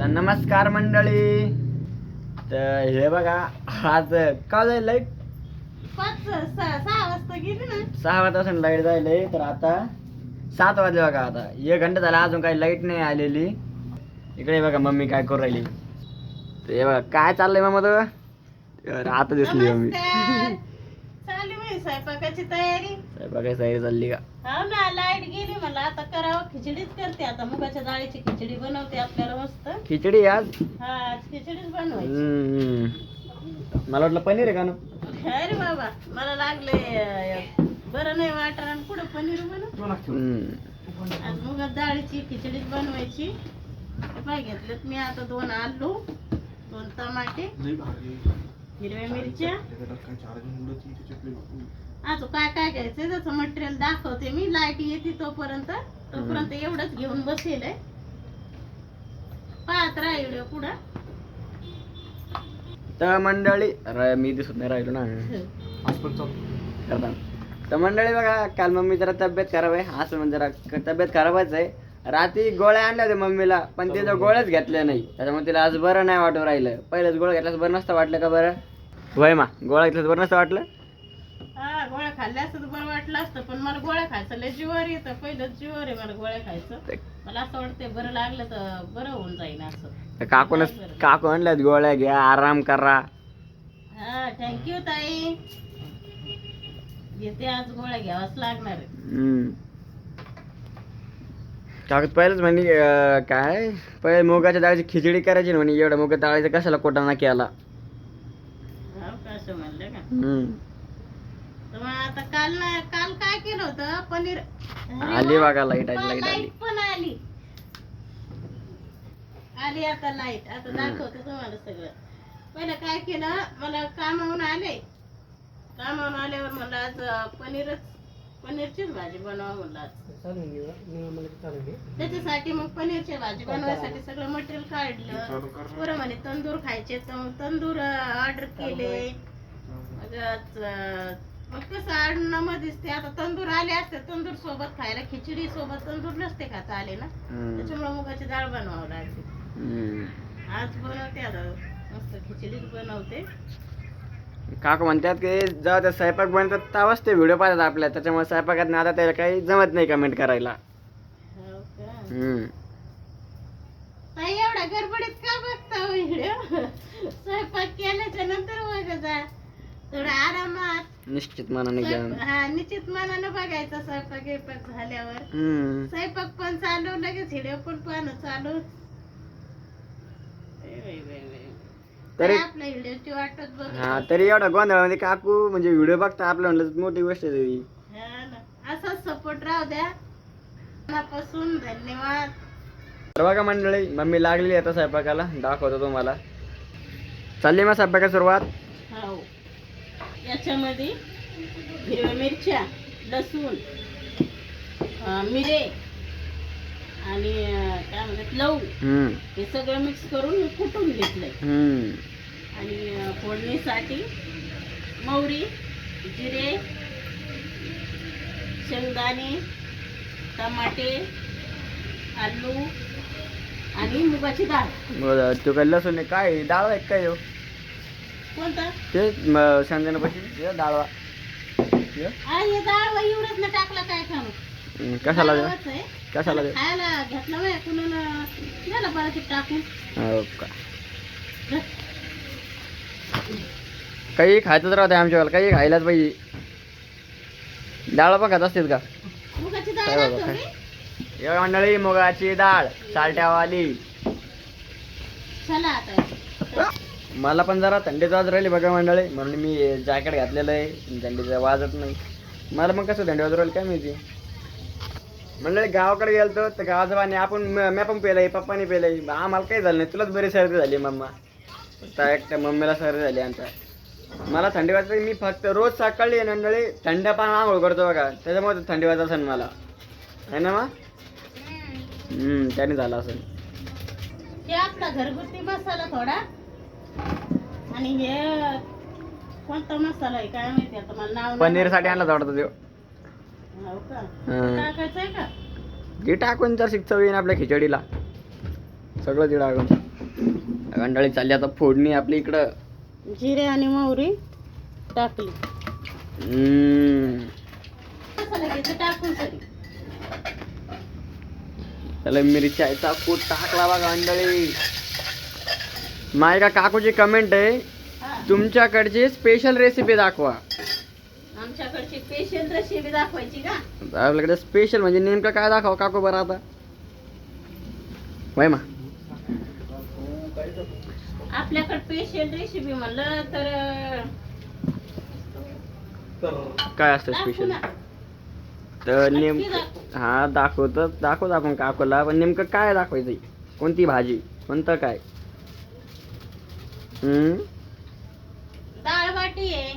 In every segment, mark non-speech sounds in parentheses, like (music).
तर नमस्कार मंडळी. तर हे बघा आज का जाईल लाइट सहा वाजता सहा वाजता लाइट जायलंय तर आता सात वाजले बघा आता. एक घंटा झाला अजून काही लाइट नाही आलेली. इकडे बघा मम्मी काय करू राहिली. तर हे बघा काय चाललंय मग आता दिसली मम्मी. स्वयंपाकाची तयारी? बघा सैर चालली का? हो ना लाइट गेली. मला आता करावं खिचडीच करते. आता मुगाच्या डाळीची खिचडी बनवते आपल्याला मस्त. खिचडी आज? हा आज खिचडीच बनवायची. हम्म. मला वाटलं पनीर आहे का ना? अरे बाबा मला लागले बरं नाही वाटणार आणि पुढं पनीर बनव? हम्म. आज मुगात डाळीची खिचडीच बनवायची. हे पाय घेतलेत. मी आता दोन आलू दोन टमाटे. हिरव्या मिरच्या? अजून काय काय घ्यायचंय त्याचं मटेरियल दाखवते मी. लाइट येते तोपर्यंत. तोपर्यंत एवढंच घेऊन बसेल आहे. पाहत राहा व्हिडिओ पुढं. तर मंडळी अरे मी दिसत नाही राहिलो ना. तर मंडळी बघा काल मम्मी जरा तब्येत खराब आहे. असं म्हणजे जरा तब्येत खराबच आहे. रात्री गोळ्या आणल्या होत्या मम्मीला पण तिथं गोळ्याच घेतल्या नाही. त्याच्यामुळे तिला आज बरं नाही वाटू राहिलं. पहिलंच गोळ्या घेतल्यास बरं नसतं वाटलं का बरं? वय मा गोळ्या घेतल्यास बरं नसतं वाटलं? हा गोळ्या खाल्ल्या असतं तर बरं वाटलं असतं पण मला गोळ्या खायचं लय जीवर येतं. पहिलंच जीवर आहे मला गोळ्या खायचं. मला असं वाटतं बरं लागलं तर बरं होऊन जाईन असं. तर काकूनच काकू आणल्यात गोळ्या घ्या आराम करा. हा थँक्यू ताई. येते आज गोळ्या घ्यावाच लागणार आहे. हम्म. काकू पहिलंच म्हणे अं, काय? पहिले मुगाच्या डाळीची खिचडी करायची ना म्हणे एवढ्या मुगा डाळीचा कशाला कोटाना केला हो असं म्हणलं हम्म. तर मग आता काल ना काल काय केलं होतं? पनीर अरे आली वा, बघा लाइट आली लाइट आली. लाइट पण आली. आली आता लाइट. आता दाखवते तुम्हाला सगळं. पहिलं काय केलं? मला कामावून आले. कामावून आल्यावर मला आज अं, पनीरच पनीरचीच भाजी बनवा म्हणलं आज. त्याच्यासाठी मग पनीरची भाजी बनवायसाठी सगळं मटेरियल काढलं. बरं म्हणे तंदूर खायचे तर मग तंदूर ऑर्डर केले. मग अं, मग कसं अण्णामध्येच ते आता तंदूर आले असते तंदूर सोबत खायला खिचडी सोबत तंदूर नसते खाता आले ना. त्याच्यामुळे मुगाची डाळ बनवावं लागते. आज बनवते आता मस्त खिचडीच बनवते. काकू म्हणतात की जेव्हा ते स्वयंपाक बनतात तेव्हाच ते व्हिडिओ पाहतात आपल्या. त्याच्यामुळे स्वयंपाकात आता त्याला काही जमत नाही कमेंट करायला. हो एवढ्या गडबडीत का बघता व्हिडिओ स्वयंपाक केल्याच्यानंतर बघा जा थोडा आरामात निश्चित मनाने घ्या. हा निश्चित मनानं बघायचा स्वयंपाक गियंपाक झाल्यावर. हम्म. स्वयंपाक पण चालू लगेच व्हिडिओ पण पाहणं चालू. ए बाई, बाई, बाई. तरी आपल्या बघ हा तरी एवढा गोंधळामध्ये काकू म्हणजे व्हिडिओ बघता आपलं म्हणलं मोठी गोष्ट आहे ती. असाच सपोर्ट राहू द्या. मनापासून धन्यवाद. तर बघा मंडळी मम्मी लागलेली आता स्वयंपाकाला दाखवतो तुम्हाला. चालली मग स्वयंपाकाची सुरुवात. हो. याच्यामध्ये हिरव्या मिरच्या लसूण मिरे आणि काय म्हणतात हम्म. हे सगळं मिक्स करून मी कुटून घेतलंय. आणि फोडणीसाठी मोहरी जिरे शेंगदाणे टमाटे आलू आणि मुगाची डाळ बरं तू काय लसूण आहे? काय? डाळ आहे काय हो? कोणता? ते शेंगदाण्यापाशी डाळ आणि हे डाळ व एवढंच ना टाकला काय खाणं कशाला आहे. कशाला द्या? खायला घेतला बाय कुणाला? झालं बरं ते टाकून हो का? काही खायचंच राहते आमच्यावाला काही खायलाच पाहिजे डाळ पण खात असतील का? मुगाची डाळ काय बाबा, टाकतो काय? मी. एवढी मंडळी मुगाची डाळ सालट्यावाली. चला आता. मला पण जरा थंडीच वाज राहिली बघा मंडळी. म्हणून मी जॅकेट घातलेलं आहे. थंडीचं वाजत नाही. मला मग कसं थंडी वाजत राहिली काय माहिती? मंडळी गावाकडे गेलतो तर गावाचं पाणी आपण मी पण पेलंय पप्पानी पेलंय. आम्हाला काही झालं नाही. तुलाच बरी सर्दी झाली मम्मा. फक्त एकट्या मम्मीला सर्दी झाली आमच्या मला थंडी वाजते मी फक्त रोज सकाळी मंडळी थंड पाणी आंघोळ करतो बघा. त्याच्यामुळे थंडी वाजत असेल मला. है ना मा? हम्म. त्याने झालं असेल. आपला घरगुती मसाला थोडा. आणि हे कोणता मसाला आहे काय माहिती आता? मला नाव नाही पनीरसाठी आणला वाटतं तो. हो का? हं. का? घे टाकून तर शिकता येईन आपल्या खिचडीला. सगळं ते टाकून. मंडळी चालली आता फोडणी आपली इकडं. जिरे आणि मोहरी टाकली. हम्म. मसाला घ्यायचं टाकून त्याला मिरच्याचा कूट टाकला बघा मंडळी माझ्या काकूची कमेंट आहे. तुमच्याकडची स्पेशल रेसिपी दाखवा. आमच्याकडची स्पेशल रेसिपी दाखवायची का? आपल्याकडे स्पेशल म्हणजे नेमकं काय दाखवा काकू बरं आता? वय मा. आपल्याकडे स्पेशल रेसिपी म्हणलं तर काय असतं स्पेशल. तर नेमकं दाखवू. हा दाखवतो. दाखवतो आपण काकूला. पण नेमकं काय दाखवायचं? कोणती भाजी? कोणतं काय? डाळ बाटी आहे.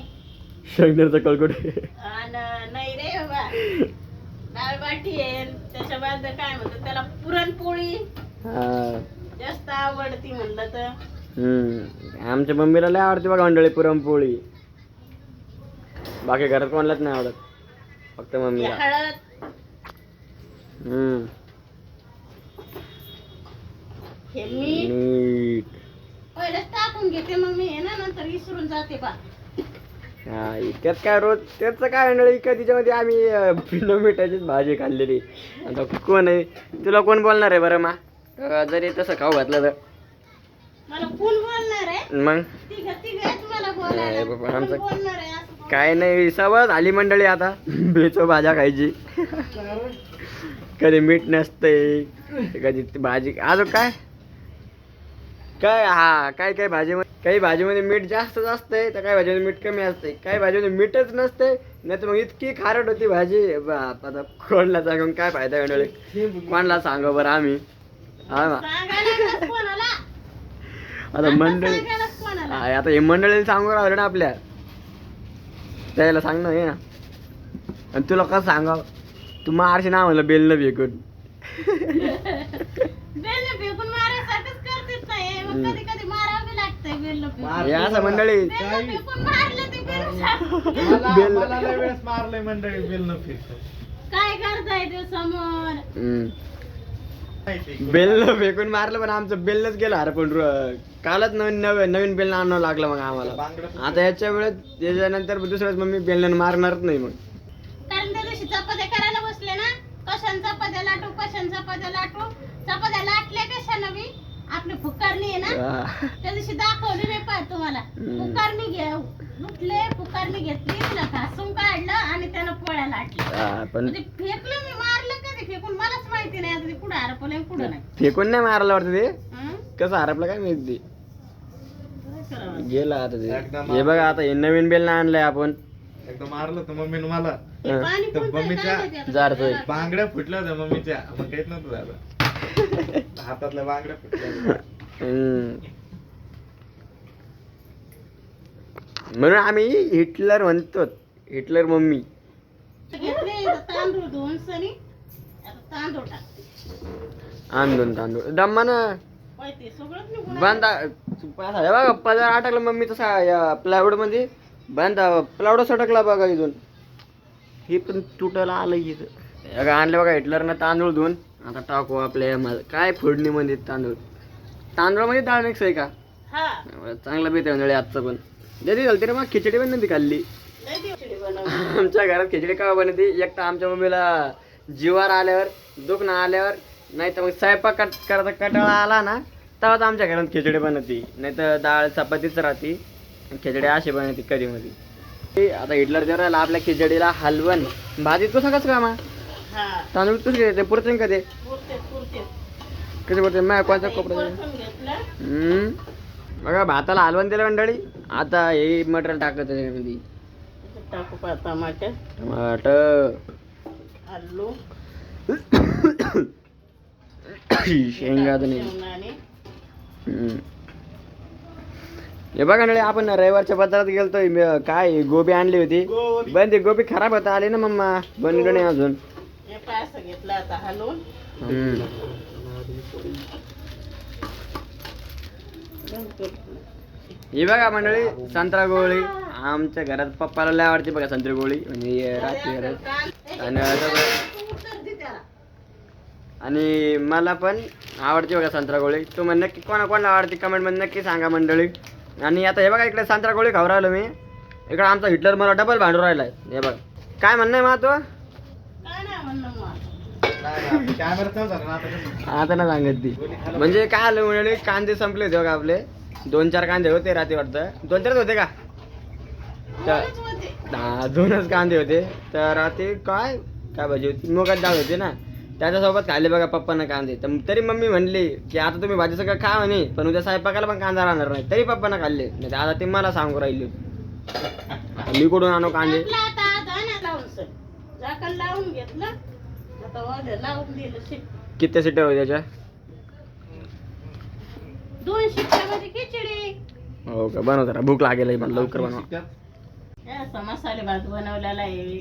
शेंगदाण्याचा कळकुटे आणि नाही रे बाबा. डाळ बाटी आहे. त्याच्या बाद काय म्हणतात त्याला पुरणपोळी. जास्त आवडती म्हणलं तर. हम्म. आमच्या मम्मीला लय आवडते बघा मंडळी पुरणपोळी. बाकी घरात कोणालाच नाही आवडत. फक्त मम्मीला. हळद. हम्म. हे पहिलेच टाकून घेते मग मी हे ना नंतर विसरून जाते बा. हा त्यात काय रोज त्याचं काय मंडळी का तिच्यामध्ये आम्ही अं, मिठाचीच भाजी खाल्लेली. आता कोण आहे? तुला कोण बोलणार आहे बरं मा? अं, जरी तसं खाऊ घातलं तर. मला कोण बोलणार आहे? मग? तिघ नाही बाबा, कोण आमचं- बोलणार आहे असं बोल- काय नाही सवय झाली मंडळी आता. बेचो भाज्या खायची. कधी मीठ नसते कधी ती भाजी. अजून काय? काय हा काय काय भाजीमध्ये काही भाजीमध्ये मीठ जास्त असतंय तर काही भाजीमध्ये मीठ कमी असते काही भाजीमध्ये मीठच नसते नाही तर मग इतकी खारट होती भाजी. बाप आता कोणला सांगून काय फायदा मंडळी कोणाला सांगा बरं आम्ही? हा आता मंडळी आता हे मंडळीला सांगू राहिलं ना आपल्या. त्याला सांग ना हे ना. आणि तुला कसं सांगाव? तू मारशी ना म्हणलं बेल न भेकून (laughs) हे असं मंडळी. बेल मला लय वेळेस मारलंय मंडळी बेल न काय करताय ते समोर? हम्म. बेल फेकून मारलं पण आमचं बेलनच गेलं. अरे पण र- कालच नवीन नवीन नवीन बेल आणावं लागलं मग आम्हाला. आता याच्या वेळेस त्याच्यानंतर दुसऱ्याच मग मी बेलन मारणारच नाही मग. कारण त्या दिवशी चपात्या करायला बसले ना कशान चपात्या लाटू कशान चपात्या लाटू. चपात्या लाटल्या कशानं बी? आपली फुकारणी आहे ना. त्या दिवशी दाखवली मी पाय तुम्हाला. फुकारणी घे उठले फुकारणी घेतली तिला घासून काढलं आणि त्यानं पोळ्या पण म्हणजे फेकलं मी मारलं कधी फेकून? मलाच माहिती नाही आता ते कुठं हरपलं कुठं नाही. फेकून नाही मारलं वाटतं ते? कसं हरपलं काय माहिती? गेलं आता ते. हे बघा आता हे नवीन बेल आणलंय आपण. एकदा मारलं तर मम्मीनं मला. बांगड्या फुटल्या होत्या मम्मीच्या. मग काहीच नव्हतं झालं. हातातल्या बांगड्या. म्हणून आम्ही हिटलर म्हणतो हिटलर मम्मी. घेतले इथं तांदूळ धुवून सनी आता तांदूळ टाकते. आंदोलन तांदूळ. दम्मा ना होय ते सगळंच निघून आलं. बांधा हे बघा पदर अटकला मम्मी तसा या प्लायवूडमध्ये बांधा प्लायवूड सटकला बघा इथून. हे पण तुटायला आलं इथं. बघा आणलं बघा हिटलरनं तांदूळ धुवून. आता टाकू आपल्या यामध्ये. काय फोडणीमध्ये तांदूळ? तांदूळामध्ये डाळ मिक्स आहे का? चांगला बेत आहे म्हणजे आजचं पण. जरी झालं तरी मग खिचडी पण नव्हती खाल्ली. आमच्या घरात खिचडी का बनते एक तर आमच्या मम्मीला जीवार आल्यावर दुखणं आल्यावर नाही तर मग स्वयंपाक कट करायचा कटाळा आला ना तेव्हाच आमच्या घरात खिचडी बनवते. नाही तर डाळ चपातीच राहते. खिचडी अशी बनवते कधी मध्ये ते आता हिटलर जर राहिला आपल्या खिचडीला हलवण. भाजी तू सगळंच का मग तांदूळ तुझ घेते? पुरते कधी? पुरते पुरते. कधी पुरते? कोणत्या एक कपडे बघा भाताला हलवण दिलं मंडळी. आता हे मटेरियल टाकत त्याच्यामध्ये. इथं टाकू पा टमाटर टमाटर. आलू. हम्म. हे बघा नळे आपण रविवारच्या बाजारात गेलतो. म- काय गोबी आणली होती. पण ती गोबी खराब होता. आली ना मम्मा? बनलो नाही अजून. पाय असं घेतलं आता हलवून? हम्म. ही बघा मंडळी संत्रा गोळी. आमच्या घरात पप्पाला लय आवडते बघा संत्री गोळी. म्हणजे रात्री घरात. आणि आणि मला पण आवडते बघा संत्रा गोळी. तुम्ही नक्की कोणा कोणाला आवडते कमेंटमध्ये नक्की सांगा मंडळी. आणि आता हे बघा इकडे संत्रा गोळी खाऊ राहिलो मी. इकडे आमचा हिटलर मला डबल भांडू राहिलाय. हे बघ. काय म्हणणं आहे मा तो काय नाही म्हणणं मग कॅमेरा नव्हता ना आता ना सांगत ती. म्हणजे काय आलं म्हणजे कांदे संपले होते बघा आपले. दोन चार कांदे होते रात्री वाटतं. दोन चारच होते का? तर दोनच कांदे होते. तर ते काय? काय भाजी होती? मुगात डाळ होती ना. त्याच्यासोबत खाल्ले बघा पप्पांना कांदे. तर तरी मम्मी म्हणली की आता तुम्ही भाजी सगळं खा म्हणे पण उद्या स्वयंपाकाला पण कांदा राहणार नाही. तरी पप्पांना खाल्ले. नाही तर आता ते मला सांगू राहिली. मी कुठून आणू कांदे? लावून घेतलं. लावून दिलं शिट किती सिट्या होते त्याच्या? दोन शिट्ट्यामध्ये खिचडी. हो का? बनव जरा. भूक लागेल मला लवकर बनवा? हे असा मसाले भात बनवलेला आहे.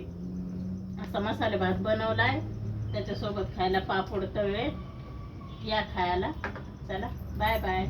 असा मसाले भात बनवलाय. त्याच्यासोबत खायला पापड तळले या खायला. चला बाय बाय